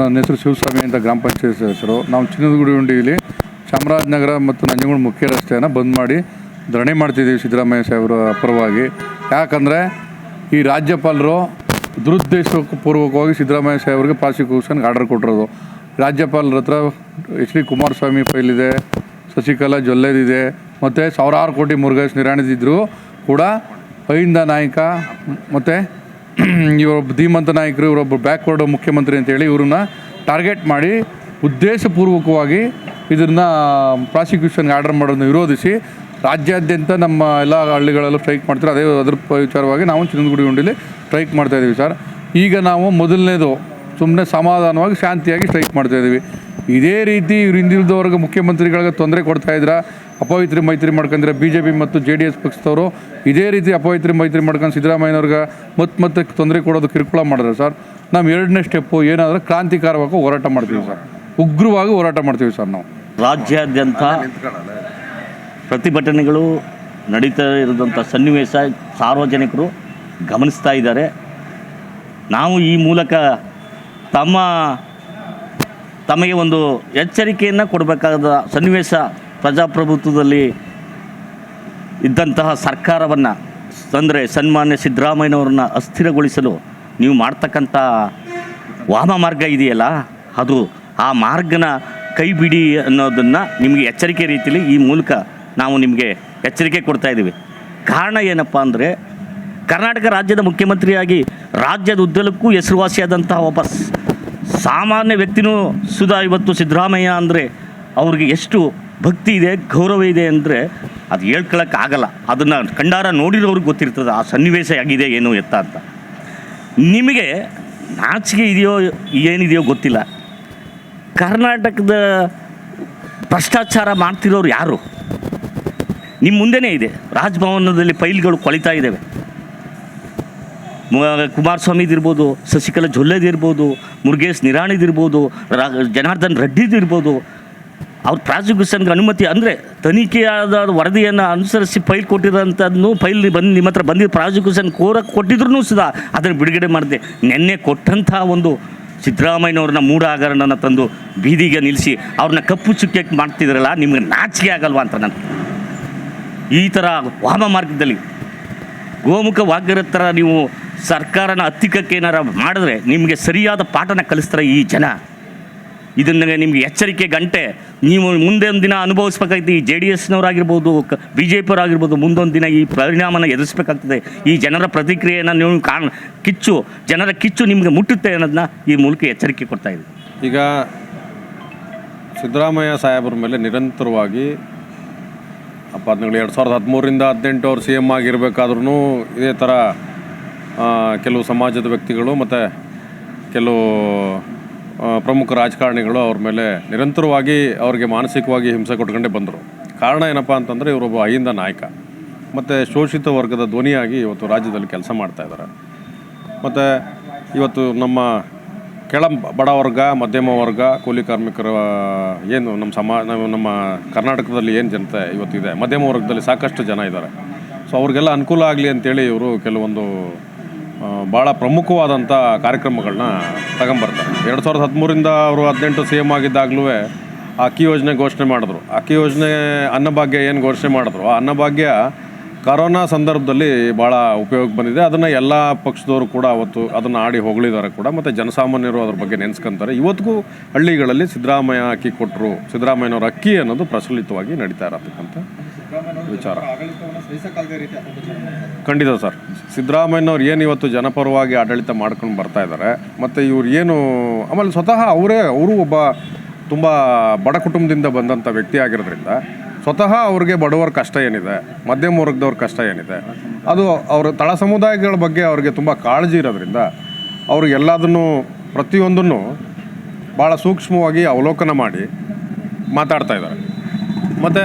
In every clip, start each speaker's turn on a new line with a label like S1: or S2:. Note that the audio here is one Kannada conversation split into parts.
S1: ನನ್ನ ಹೆಸರು ಶಿವಸ್ವಾಮಿ ಅಂತ ಗ್ರಾಮ ಪಂಚಾಯತ್ ಹೆಸರು ನಾವು ಚಿನ್ನದಗುಡಿ ಉಂಡಿಯಲ್ಲಿ ಚಾಮರಾಜನಗರ ಮತ್ತು ನಂಜನಗೂಡು ಮುಖ್ಯ ರಸ್ತೆಯನ್ನು ಬಂದ್ ಮಾಡಿ ಧರಣಿ ಮಾಡ್ತಿದ್ದೀವಿ ಸಿದ್ದರಾಮಯ್ಯ ಸಾಹೇಬರ ಪರವಾಗಿ ಯಾಕಂದರೆ ಈ ರಾಜ್ಯಪಾಲರು ದುರುದ್ದೇಶಪೂರ್ವಕವಾಗಿ ಸಿದ್ದರಾಮಯ್ಯ ಸಾಹೇಬ್ರಿಗೆ ಪ್ರಾಸಿಕ್ಯೂಷನ್ಗೆ ಆರ್ಡರ್ ಕೊಟ್ಟಿರೋದು. ರಾಜ್ಯಪಾಲರ ಹತ್ರ ಎಚ್ ಡಿ ಕುಮಾರಸ್ವಾಮಿ ಫೈಲ್ ಇದೆ, ಶಶಿಕಲಾ ಜೊಲ್ಲೆದಿದೆ ಮತ್ತು ಸಾವಿರಾರು ಕೋಟಿ ಮುರುಗೇಶ್ ನಿರಾಣಿದಿದ್ರು ಕೂಡ ಅಹಿಂದ ನಾಯಕ ಮತ್ತು ಇವರೊಬ್ಬ ಧೀಮಂತ ನಾಯಕರು ಇವರೊಬ್ಬ ಬ್ಯಾಕ್ವರ್ಡ್ ಮುಖ್ಯಮಂತ್ರಿ ಅಂತೇಳಿ ಇವ್ರನ್ನ ಟಾರ್ಗೆಟ್ ಮಾಡಿ ಉದ್ದೇಶಪೂರ್ವಕವಾಗಿ ಇದನ್ನು ಪ್ರಾಸಿಕ್ಯೂಷನ್ಗೆ ಆರ್ಡರ್ ಮಾಡೋದನ್ನ ವಿರೋಧಿಸಿ ರಾಜ್ಯಾದ್ಯಂತ ನಮ್ಮ ಎಲ್ಲ ಹಳ್ಳಿಗಳಲ್ಲೂ ಸ್ಟ್ರೈಕ್ ಮಾಡ್ತಾರೆ. ಅದೇ ಅದ್ರ ವಿಚಾರವಾಗಿ ನಾವು ಚಿನ್ನಗುಡಿ ಗುಂಡಿಲಿ ಸ್ಟ್ರೈಕ್ ಮಾಡ್ತಾ ಇದ್ದೀವಿ ಸರ್. ಈಗ ನಾವು ಮೊದಲನೇದು ಸುಮ್ಮನೆ ಸಮಾಧಾನವಾಗಿ ಶಾಂತಿಯಾಗಿ ಸ್ಟ್ರೈಕ್ ಮಾಡ್ತಾ ಇದ್ದೀವಿ. ಇದೇ ರೀತಿ ಇವ್ರು ಹಿಂದಿಲ್ದವ್ರಿಗೆ ಮುಖ್ಯಮಂತ್ರಿಗಳಿಗೆ ತೊಂದರೆ ಕೊಡ್ತಾ ಇದ್ರ? ಅಪವಿತ್ರಿ ಮೈತ್ರಿ ಮಾಡ್ಕೊಂಡಿರೋ ಬಿ ಜೆ ಪಿ ಮತ್ತು ಜೆ ಡಿ ಎಸ್ ಪಕ್ಷದವರು ಇದೇ ರೀತಿ ಅಪವಿತ್ರಿ ಮೈತ್ರಿ ಮಾಡ್ಕೊಂಡು ಸಿದ್ದರಾಮಯ್ಯನವ್ರಿಗೆ ಮತ್ತೆ ಮತ್ತೆ ತೊಂದರೆ ಕೊಡೋದು ಕಿರುಕುಳ ಮಾಡಿದ್ರೆ ಸರ್, ನಾವು ಎರಡನೇ ಸ್ಟೆಪ್ಪು ಏನಾದರೂ ಕ್ರಾಂತಿಕಾರವಾಗಿ ಹೋರಾಟ ಮಾಡ್ತೀವಿ ಸರ್. ಉಗ್ರವಾಗಿ ಹೋರಾಟ ಮಾಡ್ತೀವಿ ಸರ್ ನಾವು.
S2: ರಾಜ್ಯಾದ್ಯಂತ ಪ್ರತಿಭಟನೆಗಳು ನಡೀತಾ ಇರೋದಂಥ ಸನ್ನಿವೇಶ ಸಾರ್ವಜನಿಕರು ಗಮನಿಸ್ತಾ ಇದ್ದಾರೆ. ನಾವು ಈ ಮೂಲಕ ತಮ್ಮ ತಮಗೆ ಒಂದು ಎಚ್ಚರಿಕೆಯನ್ನು ಕೊಡಬೇಕಾದ ಸನ್ನಿವೇಶ ಪ್ರಜಾಪ್ರಭುತ್ವದಲ್ಲಿ ಇದ್ದಂತಹ ಸರ್ಕಾರವನ್ನು ಅಂದರೆ ಸನ್ಮಾನ್ಯ ಸಿದ್ದರಾಮಯ್ಯನವ್ರನ್ನ ಅಸ್ಥಿರಗೊಳಿಸಲು ನೀವು ಮಾಡ್ತಕ್ಕಂಥ ವಾಮ ಮಾರ್ಗ ಇದೆಯಲ್ಲ, ಅದು ಆ ಮಾರ್ಗನ ಕೈ ಬಿಡಿ ಅನ್ನೋದನ್ನು ನಿಮಗೆ ಎಚ್ಚರಿಕೆ ರೀತಿಯಲ್ಲಿ ಈ ಮೂಲಕ ನಾವು ನಿಮಗೆ ಎಚ್ಚರಿಕೆ ಕೊಡ್ತಾ ಇದ್ದೀವಿ. ಕಾರಣ ಏನಪ್ಪ ಅಂದರೆ, ಕರ್ನಾಟಕ ರಾಜ್ಯದ ಮುಖ್ಯಮಂತ್ರಿಯಾಗಿ ರಾಜ್ಯದ ಉದ್ದಲಕ್ಕೂ ಹೆಸರುವಾಸಿಯಾದಂತಹ ಒಬ್ಬ ಸಾಮಾನ್ಯ ವ್ಯಕ್ತಿನೂ ಸುಧಾ ಇವತ್ತು ಸಿದ್ದರಾಮಯ್ಯ ಅಂದರೆ ಅವ್ರಿಗೆ ಎಷ್ಟು ಭಕ್ತಿ ಇದೆ, ಗೌರವ ಇದೆ ಅಂದರೆ ಅದು ಹೇಳ್ಕೊಳಕ್ಕಾಗಲ್ಲ ಅದನ್ನು ಕಂಡಾರ ನೋಡಿರೋರಿಗೆ ಗೊತ್ತಿರ್ತದೆ, ಆ ಸನ್ನಿವೇಶ ಆಗಿದೆ ಏನು ಎತ್ತ ಅಂತ. ನಿಮಗೆ ನಾಚಿಕೆ ಇದೆಯೋ, ಏನಿದೆಯೋ ಗೊತ್ತಿಲ್ಲ. ಕರ್ನಾಟಕದ ಭ್ರಷ್ಟಾಚಾರ ಮಾಡ್ತಿರೋರು ಯಾರು? ನಿಮ್ಮ ಮುಂದೆನೇ ಇದೆ. ರಾಜಭವನದಲ್ಲಿ ಫೈಲ್ಗಳು ಕೊಳಿತಾ ಇದ್ದಾವೆ ಕುಮಾರಸ್ವಾಮಿದಿರ್ಬೋದು ಶಶಿಕಲಾ ಜೊಲ್ಲೆದಿರ್ಬೋದು ಮುರುಗೇಶ್ ನಿರಾಣಿದಿರ್ಬೋದು ರಾ, ಜನಾರ್ದನ್ ರೆಡ್ಡಿದಿರ್ಬೋದು ಅವ್ರ ಪ್ರಾಸಿಕ್ಯೂಷನ್ಗೆ ಅನುಮತಿ ಅಂದರೆ ತನಿಖೆಯಾದ ವರದಿಯನ್ನು ಅನುಸರಿಸಿ ಫೈಲ್ ಕೊಟ್ಟಿರೋಂಥದ್ದು ಫೈಲ್ ಬಂದು ನಿಮ್ಮ ಹತ್ರ ಬಂದಿದ್ದು ಪ್ರಾಸಿಕ್ಯೂಷನ್ ಕೋರಕ್ಕೆ ಕೊಟ್ಟಿದ್ರು ಸುಧಾ ಅದನ್ನು ಬಿಡುಗಡೆ ಮಾಡಿದೆ. ನಿನ್ನೆ ಕೊಟ್ಟಂಥ ಒಂದು ಸಿದ್ದರಾಮಯ್ಯನವ್ರನ್ನ ಮೂಡಾಗರಣನ ತಂದು ಬೀದಿಗೆ ನಿಲ್ಲಿಸಿ ಅವ್ರನ್ನ ಕಪ್ಪು ಚುಕ್ಕೆ ಮಾಡ್ತಿದ್ರಲ್ಲ, ನಿಮಗೆ ನಾಚಿಕೆ ಆಗಲ್ವಾ ಅಂತ ನಾನು. ಈ ಥರ ವಾಮ ಮಾರ್ಗದಲ್ಲಿ ಗೋಮುಖ ವಾಗ್ಯರ ಥರ ನೀವು ಸರ್ಕಾರನ ಹತ್ತಿಕ್ಕಕ್ಕೆ ಏನಾರ ಮಾಡಿದ್ರೆ ನಿಮಗೆ ಸರಿಯಾದ ಪಾಠನ ಕಲಿಸ್ತಾರೆ ಈ ಜನ. ಇದನ್ನು ನಿಮಗೆ ಎಚ್ಚರಿಕೆ ಗಂಟೆ. ನೀವು ಮುಂದೆ ಒಂದು ದಿನ ಅನುಭವಿಸ್ಬೇಕಾಗ್ತದೆ ಈ ಜೆ ಡಿ ಎಸ್ನವರಾಗಿರ್ಬೋದು ಬಿ ಜೆ ಪಿಯವರಾಗಿರ್ಬೋದು ಮುಂದೊಂದು ದಿನ ಈ ಪರಿಣಾಮನ ಎದುರಿಸ್ಬೇಕಾಗ್ತದೆ. ಈ ಜನರ ಪ್ರತಿಕ್ರಿಯೆಯನ್ನು ನೀವು ಕಾಣ, ಕಿಚ್ಚು, ಜನರ ಕಿಚ್ಚು ನಿಮಗೆ ಮುಟ್ಟುತ್ತೆ ಅನ್ನೋದನ್ನ ಈ ಮೂಲಕ ಎಚ್ಚರಿಕೆ ಕೊಡ್ತಾ ಇದೆ
S3: ಈಗ ಸಿದ್ದರಾಮಯ್ಯ ಸಾಹೇಬರ ಮೇಲೆ ನಿರಂತರವಾಗಿ ಅಪಾದನೆಗಳು ಎರಡು ಸಾವಿರದ ಹದಿಮೂರರಿಂದ ಹದಿನೆಂಟು ಅವ್ರು ಸಿ ಎಂ ಆಗಿರಬೇಕಾದ್ರೂ ಇದೇ ಥರ ಕೆಲವು ಸಮಾಜದ ವ್ಯಕ್ತಿಗಳು ಮತ್ತು ಕೆಲವು ಪ್ರಮುಖ ರಾಜಕಾರಣಿಗಳು ಅವ್ರ ಮೇಲೆ ನಿರಂತರವಾಗಿ ಅವ್ರಿಗೆ ಮಾನಸಿಕವಾಗಿ ಹಿಂಸೆ ಕೊಟ್ಕೊಂಡೇ ಬಂದರು. ಕಾರಣ ಏನಪ್ಪ ಅಂತಂದರೆ ಇವರೊಬ್ಬ ಅಹಿಂದ ನಾಯಕ. ಮತ್ತು ಶೋಷಿತ ವರ್ಗದ ಧ್ವನಿಯಾಗಿ ಇವತ್ತು ರಾಜ್ಯದಲ್ಲಿ ಕೆಲಸ ಮಾಡ್ತಾ ಇದ್ದಾರೆ. ಮತ್ತು ಇವತ್ತು ನಮ್ಮ ಕೆಳ, ಬಡ ವರ್ಗ, ಮಧ್ಯಮ ವರ್ಗ, ಕೂಲಿ ಕಾರ್ಮಿಕರ ಏನು ನಮ್ಮ ಸಮಾ ನಾವು ನಮ್ಮ ಕರ್ನಾಟಕದಲ್ಲಿ ಏನು ಜನತೆ ಇವತ್ತಿದೆ, ಮಧ್ಯಮ ವರ್ಗದಲ್ಲಿ ಸಾಕಷ್ಟು ಜನ ಇದ್ದಾರೆ. ಸೊ ಅವ್ರಿಗೆಲ್ಲ ಅನುಕೂಲ ಆಗಲಿ ಅಂತೇಳಿ ಇವರು ಕೆಲವೊಂದು ಭಾಳ ಪ್ರಮುಖವಾದಂಥ ಕಾರ್ಯಕ್ರಮಗಳನ್ನ ತಗೊಂಬರ್ತಾರೆ. ಎರಡು ಸಾವಿರದ ಹದಿಮೂರಿಂದ ಅವರು ಹದಿನೆಂಟು ಸಿ ಎಂ ಆಗಿದ್ದಾಗಲೂ ಅಕ್ಕಿ ಯೋಜನೆ ಘೋಷಣೆ ಮಾಡಿದ್ರು. ಅಕ್ಕಿ ಯೋಜನೆ ಅನ್ನಭಾಗ್ಯ ಏನು ಘೋಷಣೆ ಮಾಡಿದ್ರು? ಆ ಅನ್ನಭಾಗ್ಯ ಕರೋನಾ ಸಂದರ್ಭದಲ್ಲಿ ಭಾಳ ಉಪಯೋಗ ಬಂದಿದೆ. ಅದನ್ನು ಎಲ್ಲ ಪಕ್ಷದವರು ಕೂಡ ಅವತ್ತು ಅದನ್ನು ಆಡಿ ಹೊಗಳಿದ್ದಾರೆ ಕೂಡ. ಮತ್ತು ಜನಸಾಮಾನ್ಯರು ಅದ್ರ ಬಗ್ಗೆ ನೆನೆಸ್ಕೊಂತಾರೆ. ಇವತ್ತಿಗೂ ಹಳ್ಳಿಗಳಲ್ಲಿ ಸಿದ್ದರಾಮಯ್ಯ ಅಕ್ಕಿ ಕೊಟ್ಟರು ಸಿದ್ದರಾಮಯ್ಯನವ್ರ ಅಕ್ಕಿ ಅನ್ನೋದು ಪ್ರಚಲಿತವಾಗಿ ನಡೀತಾ ಇರತಕ್ಕಂಥ ವಿಚಾರ. ಖಂಡಿತ ಸರ್. ಸಿದ್ದರಾಮಯ್ಯನವ್ರು ಏನು ಇವತ್ತು ಜನಪರವಾಗಿ ಆಡಳಿತ ಮಾಡ್ಕೊಂಡು ಬರ್ತಾ ಇದ್ದಾರೆ ಮತ್ತು ಇವ್ರು ಏನು ಆಮೇಲೆ ಸ್ವತಃ ಅವರೇ ಅವರು ಒಬ್ಬ ತುಂಬ ಬಡ ಕುಟುಂಬದಿಂದ ಬಂದಂಥ ವ್ಯಕ್ತಿ ಆಗಿರೋದ್ರಿಂದ ಸ್ವತಃ ಅವ್ರಿಗೆ ಬಡವರ ಕಷ್ಟ ಏನಿದೆ, ಮಧ್ಯಮ ವರ್ಗದವ್ರ ಕಷ್ಟ ಏನಿದೆ, ಅದು ಅವರ ತಳ ಸಮುದಾಯಗಳ ಬಗ್ಗೆ ಅವ್ರಿಗೆ ತುಂಬ ಕಾಳಜಿ ಇರೋದ್ರಿಂದ ಅವರು ಎಲ್ಲದನ್ನು ಪ್ರತಿಯೊಂದನ್ನು ಭಾಳ ಸೂಕ್ಷ್ಮವಾಗಿ ಅವಲೋಕನ ಮಾಡಿ ಮಾತಾಡ್ತಾ ಇದ್ದಾರೆ. ಮತ್ತು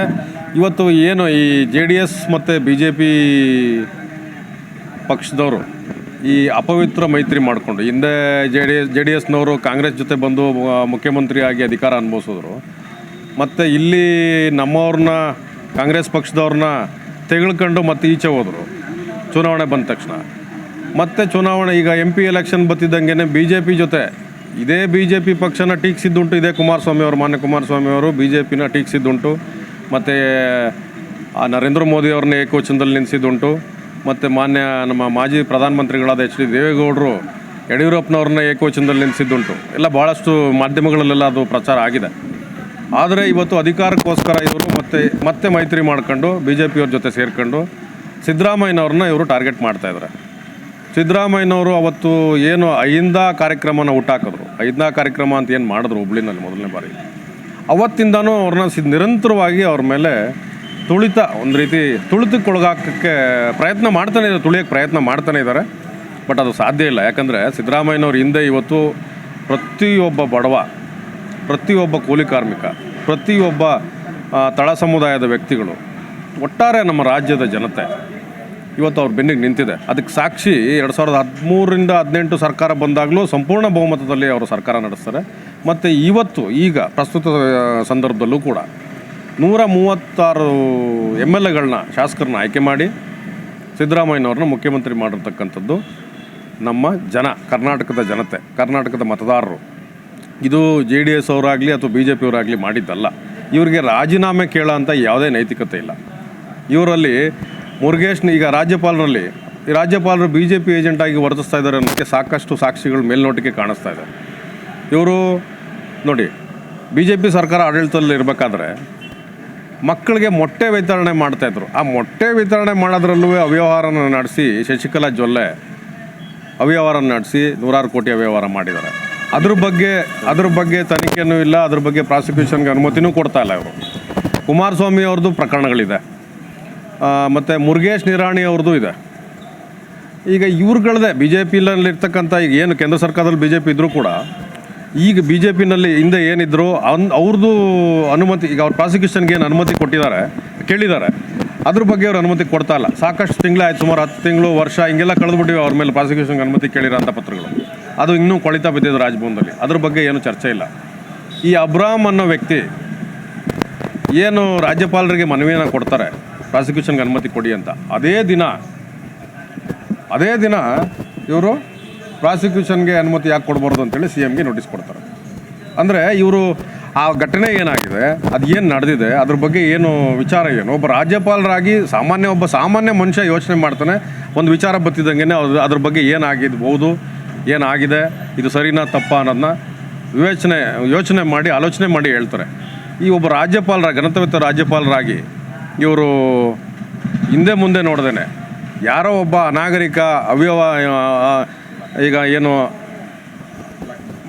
S3: ಇವತ್ತು ಏನು ಈ ಜೆ ಡಿ ಎಸ್ ಮತ್ತು ಬಿ ಜೆ ಪಿ ಪಕ್ಷದವರು ಈ ಅಪವಿತ್ರ ಮೈತ್ರಿ ಮಾಡಿಕೊಂಡು ಹಿಂದೆ J D S, J D ಎಸ್ನವರು Congress ಜೊತೆ ಬಂದು ಮುಖ್ಯಮಂತ್ರಿಯಾಗಿ ಅಧಿಕಾರ ಅನುಭವಿಸಿದ್ರು. ಮತ್ತು ಇಲ್ಲಿ ನಮ್ಮವ್ರನ್ನ ಕಾಂಗ್ರೆಸ್ ಪಕ್ಷದವ್ರನ್ನ ತೆಗೆಳ್ಕೊಂಡು ಮತ್ತೆ ಈಚೆ ಹೋದರು. ಚುನಾವಣೆ ಬಂದ ತಕ್ಷಣ. ಮತ್ತೆ ಚುನಾವಣೆ ಈಗ ಎಂ ಪಿ ಎಲೆಕ್ಷನ್ ಬತ್ತಿದ್ದಂಗೆ ಬಿ ಜೆ ಪಿ ಜೊತೆ ಇದೇ ಬಿ ಜೆ ಪಿ ಪಕ್ಷನ ಟೀಕ್ಸಿದ್ದುಂಟು, ಇದೇ ಕುಮಾರಸ್ವಾಮಿ ಅವರು, ಮಾನ್ಯ ಕುಮಾರಸ್ವಾಮಿ ಅವರು ಬಿ ಜೆ ಪಿನ ಟೀಕ್ಸಿದ್ದುಂಟು. ಮತ್ತು, ಆ, ನರೇಂದ್ರ ಮೋದಿ ಅವ್ರನ್ನ ಏಕವಚನದಲ್ಲಿ ನಿಲ್ಲಿಸಿದ್ದುಂಟು ಮತ್ತು ಮಾನ್ಯ ನಮ್ಮ ಮಾಜಿ ಪ್ರಧಾನಮಂತ್ರಿಗಳಾದ ಎಚ್ ಡಿ ದೇವೇಗೌಡರು ಯಡಿಯೂರಪ್ಪನವ್ರನ್ನ ಏಕವಚನದಲ್ಲಿ ನಿಲ್ಲಿಸಿದ್ದುಂಟು ಎಲ್ಲ ಭಾಳಷ್ಟು ಮಾಧ್ಯಮಗಳಲ್ಲೆಲ್ಲ ಅದು ಪ್ರಚಾರ ಆಗಿದೆ. ಆದರೆ ಇವತ್ತು ಅಧಿಕಾರಕ್ಕೋಸ್ಕರ ಇವರು ಮತ್ತೆ ಮತ್ತೆ ಮೈತ್ರಿ ಮಾಡ್ಕೊಂಡು ಬಿ ಜೆ ಪಿಯವ್ರ ಜೊತೆ ಸೇರ್ಕೊಂಡು ಸಿದ್ದರಾಮಯ್ಯನವ್ರನ್ನ ಇವರು ಟಾರ್ಗೆಟ್ ಮಾಡ್ತಾಯಿದ್ದಾರೆ ಸಿದ್ದರಾಮಯ್ಯನವರು ಅವತ್ತು ಏನು ಐಂದ ಕಾರ್ಯಕ್ರಮನ ಹುಟ್ಟಾಕಿದ್ರು ಐದನೇ ಕಾರ್ಯಕ್ರಮ ಅಂತ ಏನು ಮಾಡಿದ್ರು ಹುಬ್ಳಿನಲ್ಲಿ ಮೊದಲನೇ ಬಾರಿ. ಅವತ್ತಿಂದನೂ ಅವ್ರನ್ನ ಸಿ, ನಿರಂತರವಾಗಿ ಅವ್ರ ಮೇಲೆ ತುಳಿತ, ಒಂದು ರೀತಿ ತುಳಿತಕ್ಕೊಳಗಾಕಕ್ಕೆ ಪ್ರಯತ್ನ ಮಾಡ್ತಾನೆ ಇದ್ದಾರೆ, ತುಳಿಯೋಕ್ಕೆ ಪ್ರಯತ್ನ ಮಾಡ್ತಾನೆ ಇದ್ದಾರೆ. ಬಟ್ ಅದು ಸಾಧ್ಯ ಇಲ್ಲ. ಯಾಕಂದರೆ ಸಿದ್ದರಾಮಯ್ಯನವ್ರ ಹಿಂದೆ ಇವತ್ತು ಪ್ರತಿಯೊಬ್ಬ ಬಡವ ಪ್ರತಿಯೊಬ್ಬ ಕೂಲಿ ಕಾರ್ಮಿಕ, ಪ್ರತಿಯೊಬ್ಬ ತಳ ಸಮುದಾಯದ ವ್ಯಕ್ತಿಗಳು, ಒಟ್ಟಾರೆ ನಮ್ಮ ರಾಜ್ಯದ ಜನತೆ, ಇವತ್ತು ಅವ್ರ ಬೆನ್ನಿಗೆ ನಿಂತಿದೆ. ಅದಕ್ಕೆ ಸಾಕ್ಷಿ ಎರಡು ಸಾವಿರದ ಹದಿಮೂರರಿಂದ ಹದಿನೆಂಟು ಸರ್ಕಾರ ಬಂದಾಗಲೂ ಸಂಪೂರ್ಣ ಬಹುಮತದಲ್ಲಿ ಅವರು ಸರ್ಕಾರ ನಡೆಸ್ತಾರೆ. ಮತ್ತು ಇವತ್ತು ಈಗ ಪ್ರಸ್ತುತ ಸಂದರ್ಭದಲ್ಲೂ ಕೂಡ ನೂರ ಮೂವತ್ತಾರು ಎಂ ಎಲ್ ಎಗಳನ್ನ ಶಾಸಕರನ್ನ ಆಯ್ಕೆ ಮಾಡಿ ಸಿದ್ದರಾಮಯ್ಯನವ್ರನ್ನ ಮುಖ್ಯಮಂತ್ರಿ ಮಾಡಿರ್ತಕ್ಕಂಥದ್ದು ನಮ್ಮ ಜನ, ಕರ್ನಾಟಕದ ಜನತೆ, ಕರ್ನಾಟಕದ ಮತದಾರರು. ಇದು ಜೆ ಡಿ ಎಸ್ ಅವರಾಗಲಿ ಅಥವಾ ಬಿ ಜೆ ಪಿ ಅವರಾಗಲಿ ಮಾಡಿದ್ದಲ್ಲ. ಇವರಿಗೆ ರಾಜೀನಾಮೆ ಕೇಳೋ ಅಂತ ಯಾವುದೇ ನೈತಿಕತೆ ಇಲ್ಲ. ಇವರಲ್ಲಿ ಮುರುಗೇಶ್ ಈಗ ರಾಜ್ಯಪಾಲರಲ್ಲಿ ರಾಜ್ಯಪಾಲರು ಬಿ ಜೆ ಪಿ ಏಜೆಂಟಾಗಿ ವರ್ತಿಸ್ತಾ ಇದ್ದಾರೆ ಅನ್ನೋಕ್ಕೆ ಸಾಕಷ್ಟು ಸಾಕ್ಷಿಗಳು ಮೇಲ್ನೋಟಕ್ಕೆ ಕಾಣಿಸ್ತಾ ಇದೆ. ಇವರು ನೋಡಿ, ಬಿ ಜೆ ಪಿ ಸರ್ಕಾರ ಆಡಳಿತದಲ್ಲಿ ಇರಬೇಕಾದ್ರೆ ಮಕ್ಕಳಿಗೆ ಮೊಟ್ಟೆ ವಿತರಣೆ ಮಾಡ್ತಾಯಿದ್ರು ಆ ಮೊಟ್ಟೆ ವಿತರಣೆ ಮಾಡೋದ್ರಲ್ಲೂ ಅವ್ಯವಹಾರನ ನಡೆಸಿ ಶಶಿಕಲಾ ಜೊಲ್ಲೆ ಅವ್ಯವಹಾರ ನಡೆಸಿ ನೂರಾರು ಕೋಟಿ ಅವ್ಯವಹಾರ ಮಾಡಿದ್ದಾರೆ. ಅದ್ರ ಬಗ್ಗೆ ಅದ್ರ ಬಗ್ಗೆ ತನಿಖೆನೂ ಇಲ್ಲ, ಅದ್ರ ಬಗ್ಗೆ ಪ್ರಾಸಿಕ್ಯೂಷನ್ಗೆ ಅನುಮತಿನೂ ಕೊಡ್ತಾ ಇಲ್ಲ ಇವರು. ಕುಮಾರಸ್ವಾಮಿ ಅವ್ರದ್ದು ಪ್ರಕರಣಗಳಿದೆ. ಮತ್ತು ಮುರುಗೇಶ್ ನಿರಾಣಿ ಅವ್ರದ್ದು ಇದೆ. ಈಗ ಇವ್ರುಗಳದೇ ಬಿ ಜೆ ಪಿನಲ್ಲಿರ್ತಕ್ಕಂಥ ಈಗ ಏನು ಕೇಂದ್ರ ಸರ್ಕಾರದಲ್ಲಿ ಬಿ ಜೆ ಪಿ ಇದ್ದರೂ ಕೂಡ, ಈಗ ಬಿ ಜೆ ಪಿನಲ್ಲಿ ಹಿಂದೆ ಏನಿದ್ರು ಅನ್ ಅವ್ರದ್ದು ಅನುಮತಿ, ಈಗ ಅವ್ರ ಪ್ರಾಸಿಕ್ಯೂಷನ್ಗೆ ಏನು ಅನುಮತಿ ಕೊಟ್ಟಿದ್ದಾರೆ, ಕೇಳಿದ್ದಾರೆ. ಅದ್ರ ಬಗ್ಗೆ ಅವ್ರು ಅನುಮತಿ ಕೊಡ್ತಾ ಇಲ್ಲ. ಸಾಕಷ್ಟು ತಿಂಗಳಾಯ್ತು, ಸುಮಾರು ಹತ್ತು ತಿಂಗಳು, ವರ್ಷ ಹಿಂಗೆಲ್ಲ ಕಳೆದ್ಬಿಟ್ಟಿವೆ ಅವ್ರ ಮೇಲೆ ಪ್ರಾಸಿಕ್ಯೂಷನ್ಗೆ ಅನುಮತಿ ಕೇಳಿರೋಂಥ ಪತ್ರಗಳು. ಅದು ಇನ್ನೂ ಕೊಳಿತಾ ಬಿದ್ದಿದೆ ರಾಜಭವನದಲ್ಲಿ. ಅದ್ರ ಬಗ್ಗೆ ಏನು ಚರ್ಚೆ ಇಲ್ಲ. ಈ ಅಬ್ರಾಮ್ ಅನ್ನೋ ವ್ಯಕ್ತಿ ಏನು ರಾಜ್ಯಪಾಲರಿಗೆ ಮನವಿಯನ್ನು ಕೊಡ್ತಾರೆ, ಪ್ರಾಸಿಕ್ಯೂಷನ್ಗೆ ಅನುಮತಿ ಕೊಡಿ ಅಂತ. ಅದೇ ದಿನ ಅದೇ ದಿನ ಇವರು ಪ್ರಾಸಿಕ್ಯೂಷನ್ಗೆ ಅನುಮತಿ ಯಾಕೆ ಕೊಡಬಾರ್ದು ಅಂತೇಳಿ ಸಿ ಎಮ್ಗೆ ನೋಟಿಸ್ ಕೊಡ್ತಾರೆ. ಅಂದರೆ ಇವರು ಆ ಘಟನೆ ಏನಾಗಿದೆ, ಅದು ಏನು ನಡೆದಿದೆ, ಅದ್ರ ಬಗ್ಗೆ ಏನು ವಿಚಾರ ಏನು? ಒಬ್ಬ ರಾಜ್ಯಪಾಲರಾಗಿ ಸಾಮಾನ್ಯ, ಒಬ್ಬ ಸಾಮಾನ್ಯ ಮನುಷ್ಯ ಯೋಚನೆ ಮಾಡ್ತಾನೆ, ಒಂದು ವಿಚಾರ ಬತ್ತಿದ್ದಂಗೆ ಅದು, ಅದ್ರ ಬಗ್ಗೆ ಏನಾಗಿರ್ಬೋದು ಏನಾಗಿದೆ, ಇದು ಸರಿನಾ ತಪ್ಪಾ ಅನ್ನೋದನ್ನ ವಿವೇಚನೆ, ಯೋಚನೆ ಮಾಡಿ, ಆಲೋಚನೆ ಮಾಡಿ ಹೇಳ್ತಾರೆ. ಈ ಒಬ್ಬ ರಾಜ್ಯಪಾಲರ ಗಣತವಿತ್ತ ರಾಜ್ಯಪಾಲರಾಗಿ ಇವರು ಹಿಂದೆ ಮುಂದೆ ನೋಡ್ದೇನೆ. ಯಾರೋ ಒಬ್ಬ ನಾಗರಿಕ ಅವ್ಯವ ಈಗ ಏನು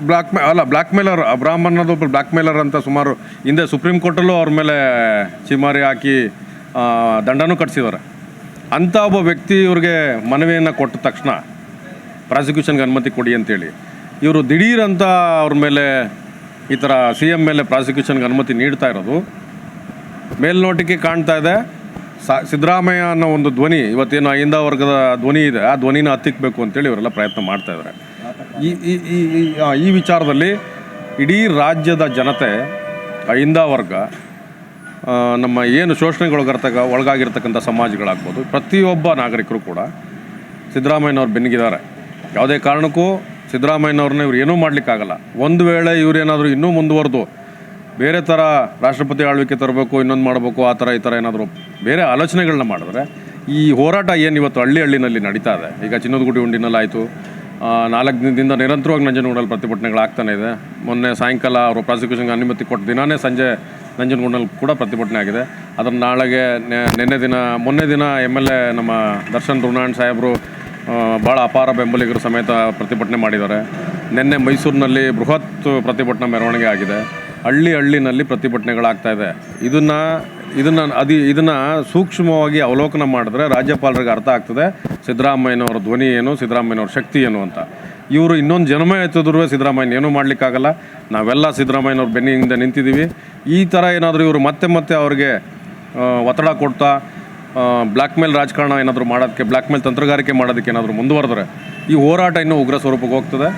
S3: ಬ್ಲ್ಯಾಕ್ ಮೇ ಅಲ್ಲ ಬ್ಲ್ಯಾಕ್ ಮೇಲರ್ ಒಬ್ಬ ಬ್ಲ್ಯಾಕ್ ಮೇಲರ್ ಅಂತ ಸುಮಾರು ಹಿಂದೆ ಸುಪ್ರೀಂ ಕೋರ್ಟಲ್ಲೂ ಅವ್ರ ಮೇಲೆ ಚಿಮಾರಿ ಹಾಕಿ ದಂಡನೂ ಕಟ್ಸಿದ್ದಾರೆ. ಅಂಥ ಒಬ್ಬ ವ್ಯಕ್ತಿ ಇವ್ರಿಗೆ ಮನವಿಯನ್ನು ಕೊಟ್ಟ ತಕ್ಷಣ ಪ್ರಾಸಿಕ್ಯೂಷನ್ಗೆ ಅನುಮತಿ ಕೊಡಿ ಅಂತೇಳಿ. ಇವರು ದಿಢೀರಂತ ಅವ್ರ ಮೇಲೆ ಈ ಥರ ಸಿ ಎಂ ಮೇಲೆ ಪ್ರಾಸಿಕ್ಯೂಷನ್ಗೆ ಅನುಮತಿ ನೀಡ್ತಾ ಇರೋದು. ಮೇಲ್ನೋಟಕ್ಕೆ ಕಾಣ್ತಾ ಇದೆ. ಸಿದ್ದರಾಮಯ್ಯ ಅನ್ನೋ ಒಂದು ಧ್ವನಿ, ಇವತ್ತೇನು ಅಹಿಂದ ವರ್ಗದ ಧ್ವನಿ ಇದೆ, ಆ ಧ್ವನಿನ ಹತ್ತಿಕ್ಕಬೇಕು ಅಂತೇಳಿ ಇವರೆಲ್ಲ ಪ್ರಯತ್ನ ಮಾಡ್ತಾ ಇದ್ದಾರೆ. ಈ ಈ ಈ, ಈ- ಈ ವಿಚಾರದಲ್ಲಿ ಇಡೀ ರಾಜ್ಯದ ಜನತೆ, ಅಹಿಂದ ವರ್ಗ ನಮ್ಮ ಏನು ಶೋಷಣೆಗೊಳಗಿರ್ತಕ್ಕ ಒಳಗಾಗಿರ್ತಕ್ಕಂಥ ಸಮಾಜಗಳಾಗ್ಬೋದು, ಪ್ರತಿಯೊಬ್ಬ ನಾಗರಿಕರು ಕೂಡ ಸಿದ್ದರಾಮಯ್ಯನವ್ರು ಬೆನ್ನಿಗಿದ್ದಾರೆ. ಯಾವುದೇ ಕಾರಣಕ್ಕೂ ಸಿದ್ದರಾಮಯ್ಯನವ್ರನ್ನ ಇವ್ರು ಏನೂ ಮಾಡಲಿಕ್ಕಾಗಲ್ಲ. ಒಂದು ವೇಳೆ ಇವರೇನಾದರೂ ಇನ್ನೂ ಮುಂದುವರೆದು ಬೇರೆ ಥರ ರಾಷ್ಟ್ರಪತಿ ಆಳ್ವಿಕೆ ತರಬೇಕು, ಇನ್ನೊಂದು ಮಾಡಬೇಕು, ಆ ಥರ ಈ ಥರ ಏನಾದರೂ ಬೇರೆ ಆಲೋಚನೆಗಳನ್ನ ಮಾಡಿದ್ರೆ ಈ ಹೋರಾಟ ಏನು ಇವತ್ತು ಹಳ್ಳಿ ಹಳ್ಳಿನಲ್ಲಿ ನಡೀತಾ ಇದೆ? ಈಗ ಚಿನ್ನದ ಗುಡಿ ಉಂಡಿನಲ್ಲಿ ಆಯಿತು ನಾಲ್ಕು ದಿನದಿಂದ ನಿರಂತರವಾಗಿ ನಂಜನಗೂಡಲ್ಲಿ ಪ್ರತಿಭಟನೆಗಳಾಗ್ತಾನೆ ಇದೆ. ಮೊನ್ನೆ ಸಾಯಂಕಾಲ ಅವರು ಪ್ರಾಸಿಕ್ಯೂಷನ್ಗೆ ಅನುಮತಿ ಕೊಟ್ಟ ದಿನಾನೇ ಸಂಜೆ ನಂಜನಗೂಡಲ್ಲಿ ಕೂಡ ಪ್ರತಿಭಟನೆ ಆಗಿದೆ. ಅದನ್ನು ನಾಳೆಗೆ ನೆನ್ನೆ ದಿನ, ಮೊನ್ನೆ ದಿನ ಎಂ ಎಲ್ ಎ ನಮ್ಮ ದರ್ಶನ್ ರುಣಾಣ್ ಸಾಹೇಬರು ಭಾಳ ಅಪಾರ ಬೆಂಬಲಿಗರು ಸಮೇತ ಪ್ರತಿಭಟನೆ ಮಾಡಿದ್ದಾರೆ. ನಿನ್ನೆ ಮೈಸೂರಿನಲ್ಲಿ ಬೃಹತ್ ಪ್ರತಿಭಟನಾ ಮೆರವಣಿಗೆ ಆಗಿದೆ. ಹಳ್ಳಿ ಹಳ್ಳಿನಲ್ಲಿ ಪ್ರತಿಭಟನೆಗಳಾಗ್ತಾ ಇದೆ. ಇದನ್ನು ಇದನ್ನು ಅದಿ, ಇದನ್ನು ಸೂಕ್ಷ್ಮವಾಗಿ ಅವಲೋಕನ ಮಾಡಿದ್ರೆ ರಾಜ್ಯಪಾಲರಿಗೆ ಅರ್ಥ ಆಗ್ತದೆ. ಸಿದ್ದರಾಮಯ್ಯನವರ ಧ್ವನಿ ಏನು, ಸಿದ್ದರಾಮಯ್ಯನವ್ರ ಶಕ್ತಿ ಏನು ಅಂತ. ಇವರು ಇನ್ನೊಂದು ಜನ್ಮ ಎತ್ತಿದ್ರು ಸಿದ್ದರಾಮಯ್ಯನ ಏನೂ ಮಾಡಲಿಕ್ಕಾಗಲ್ಲ ನಾವೆಲ್ಲ ಸಿದ್ದರಾಮಯ್ಯನವ್ರ ಬೆನ್ನಿಂದ ನಿಂತಿದ್ದೀವಿ. ಈ ಥರ ಏನಾದರೂ ಇವರು ಮತ್ತೆ ಮತ್ತೆ ಅವ್ರಿಗೆ ಒತ್ತಡ ಕೊಡ್ತಾ ಬ್ಲ್ಯಾಕ್ ಮೇಲ್ ರಾಜಕಾರಣ ಏನಾದರೂ ಮಾಡೋದಕ್ಕೆ ಬ್ಲ್ಯಾಕ್ ಮೇಲ್ ತಂತ್ರಗಾರಿಕೆ ಮಾಡೋದಕ್ಕೆ ಏನಾದರೂ ಮುಂದುವರೆದ್ರೆ ಈ ಹೋರಾಟ ಇನ್ನೂ ಉಗ್ರ ಸ್ವರೂಪಕ್ಕೆ ಹೋಗ್ತದೆ.